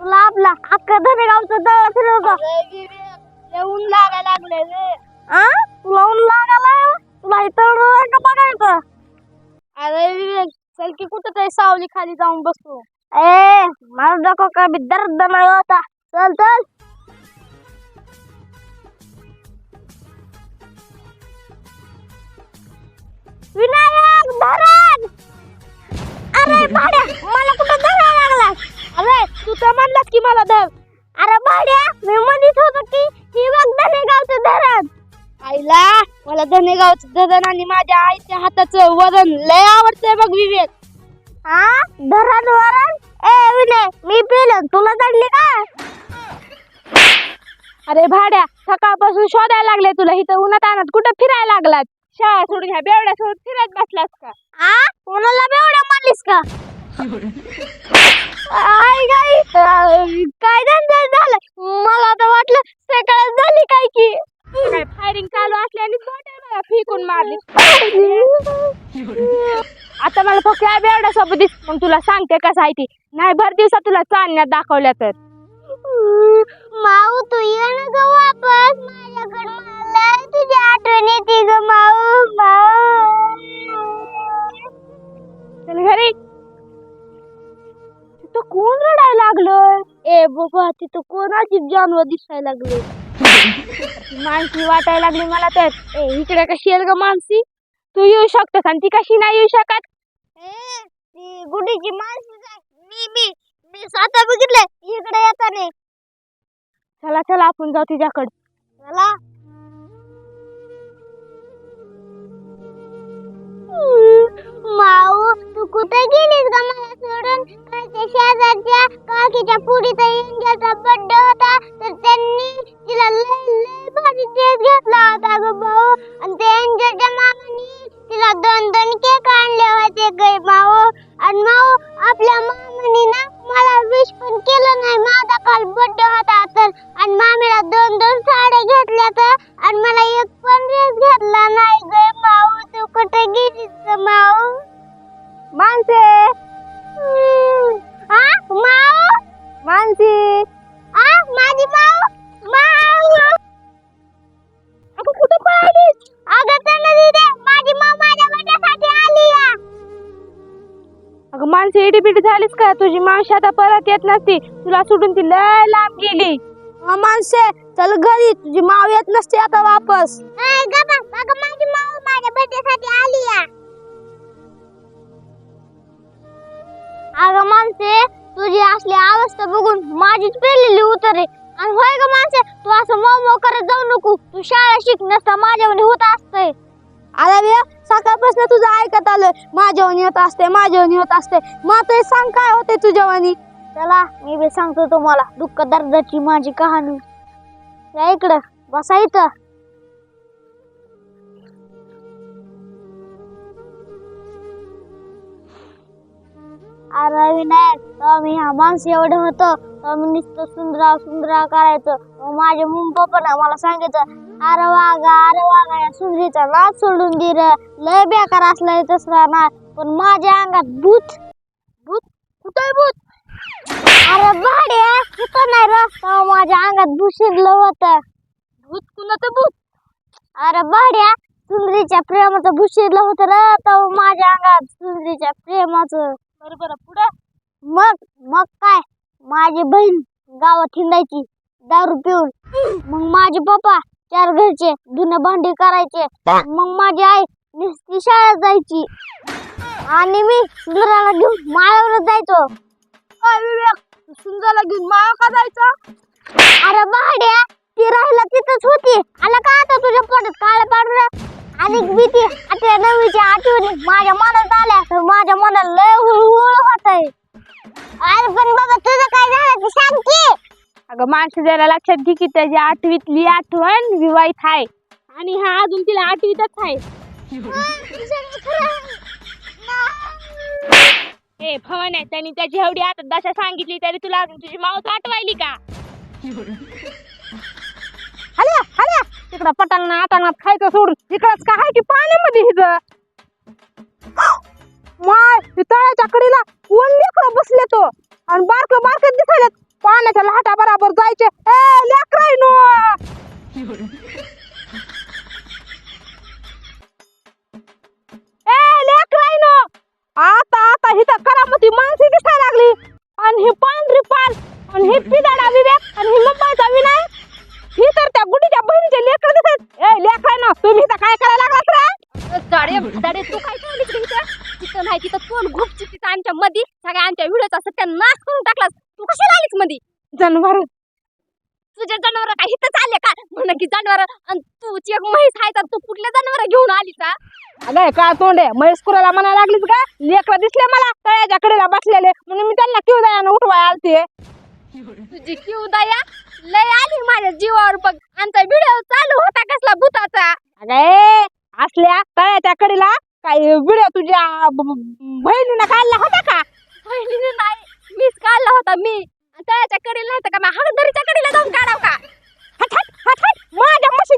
तुला आपला अख्खा धनेगावचं दळ फिरवतो येऊन लागायला लागले रे. तुला ऊन लागायला? तुला इथं का बघायचं? अरे विवेक चल की कुठं तरी सावली खाली जाऊन बसतो ए माझं डोकं का? बी दर्द नाही होता. चल चल. विनायक धरण मला धर. अरे भाड्या मी म्हणत होतो की ही बघ धनेगावचं धरण. आईला मला धनेगावचं धरण आणि माझ्या आईच्या हाताचं वरण लय आवडतंय बघ विवेक. हा धरण वरण? ए विनय मी पिलं. तुला चढली का? अरे भाड्या सकाळपासून शोधायला लागले तुला. इथं उन्हात आणत कुठं फिरायला लागलात शाळा सोडून ह्या बेवड्या सोडून फिरत बसलास का? आ? कोणाला बेवड्या म्हणलीस का? आई अं, काय धंदा झालं? मला तर वाटलं सकाळ झाली काय की. काय फायरिंग चालू असली आणि बोटे मला फेकून मारली. आता मला फक्त या बेवड्या सोबत दिस मग तुला सांगते कसं आहे ती. नाही भर दिवसात तुला चालण्यात दाखवल्या तर. माऊ तू ये ना ग वापस. माझ्याकडे मला तुझी आठवण येते ग माऊ माऊ. चल घरी. तिथं कोण रडायला लागलं ए बाबा तिथं कोणाची जानवर दिसायला लागले. माणसी वाटायला लागली मला तर. ए इकडे कशी येईल ग मानसी? तू येऊ शकतोस आणि ती कशी नाही येऊ शकत? ए, ती गुडीची माणसं आहे. मी मी मी स्वतः बघितलंय. इकडे येताना चला चला आपण जाऊ तिच्याकडे. चला. माऊ तू कुठे गेलीस ग मला सोडून शेजारच्या काकीच्या पुढीचा इंजाचा बड्डे होता तर त्यांनी तिला लय लय भारी ड्रेस घेतला होता. ग पिटी झालीस का? तुझी मावशी आता परत येत नसती. तुला सोडून ती लय लांब गेली. माणसे चल घरी. तुझी माव येत नसते आता वापस. माझी माऊ माझ्या बड्डेसाठी आली या. अगं माणसे तुझी असली अवस्था बघून माझीच पेरलेली उतरे. आणि होय ग माणसे तू असं मऊ मऊ करत जाऊ नको. तू शाळा शिक नसता माझ्यावर होत असतंय. आला बे सकाळपासून तुझं झालं? माझ्यावर येत असते माझ्यावर येत असते मग ते सांग काय होते तुझ्यावानी चला मी बी सांगतो तुम्हाला दुःख दर्दाची माझी कहाणी. या इकडं बसा इथं. अरे विनायक तेव्हा मी हा माणसं एवढं होतं तेव्हा मी नुसतं सुंदरा सुंदरा करायचं. मग माझे मम्मी पप्पा मला सांगायचं अरे वागा अरे वागा या सुंदरीचा नाच सोडून दे र. लय बेकार असला तसला नाच पण माझ्या अंगात भूत भूत? कुठं भूत? अरे भाड्या इथं नाही रस्ता माझ्या अंगात भूत शिरलं होतं. भूत कुणाचं भूत? अरे भाड्या सुंदरीच्या प्रेमाचं भूत शिरलं होतं र तेव्हा माझ्या अंगात सुंदरीच्या प्रेमाचं. बरं बरं पुढे? मग मग काय? माझी बहीण गावात हिंडायची दारू पिऊन. मग माझे पप्पा चार घरचे धुणं भांडी करायचे. मग माझी आई नुसती शाळेत जायची. आणि मी सुंदराला घेऊन माळावर जायचो. सुंदरला घेऊन मावा का जायचं? अरे भाड्या ती राहिला तिथंच होती. आला का आता तुझ्या पोटात काळ पाडलं आणि भीती आता नवीच्या आठवणी माझ्या मनात आल्या. तर माझ्या मनात लय हुळहुळ होत आहे अरे पण बाबा तुझं काय झालं? ते सांग की अगं माणसं जरा लक्षात घे की त्याची आठवीतली आठवण विवाहित आहे. आणि हा अजून तिला आठवीतच आहे. ए भवन आहे. त्यांनी त्याची एवढी आता दशा सांगितली तरी तुला अजून तुझी मावस आठवायली का? हल्या हल्या तिकडं पटांना आतानात खायचं सोडून इकडंच काय आहे की पाण्यामध्ये हिज? माय तळ्याच्या कडीला कोण लेकरं बसले तो. आणि बारक बारक दिसायला पाण्याच्या लाटा बराबर जायचे. ए लेकराय नो. ए लेकराय नो. आता आता ही तर करामती माणसे दिसायला लागली. आणि ही पांढरी पाल आणि ही पिदाडा विवेक आणि ही मुंबईचा विनाय ही तर त्या गुडीच्या बहिणीचे लेकर दिसत. ए लेकराय नो तुम्ही तर काय करायला लागलात रे? दाडे दाडे तू काय ठेवली तिथं नाही तिथं तोंड घुपची तिथं आमच्या मधी. सगळ्या आमच्या व्हिडिओचा सत्यानाश करून टाकलास. तू कशाला आलीस मधी? जनावर. तुझे जनावर काय इथं चालले का? म्हण की जनावर. आणि तूची एक म्हैस आहे तर तू कुठल्या जनावर घेऊन आली का अगं काय तोंड? आहे महेश कुराला म्हणायला लागलीच का? लेकरं दिसले मला. तळ्याच्या कडेला बसलेले. म्हणून मी त्यांना किव दयानं उठवाय आलते. तुझी किव दया? लय आली माझ्या जीवावर बघ. आमचा व्हिडिओ चालू होता कसला भूताचा. अगं असल्या तळ्याच्या कडेला काही व्हिडिओ तुझ्या बहिणीनं काढला होता का? बहिणीने नाही मीच काढला होता मी. आणि तळ्याच्या कडेला नाही तर का मी हळदरीच्या कडीला जाऊन काढाव का? हट हट हट हट. माझ्या म्हशी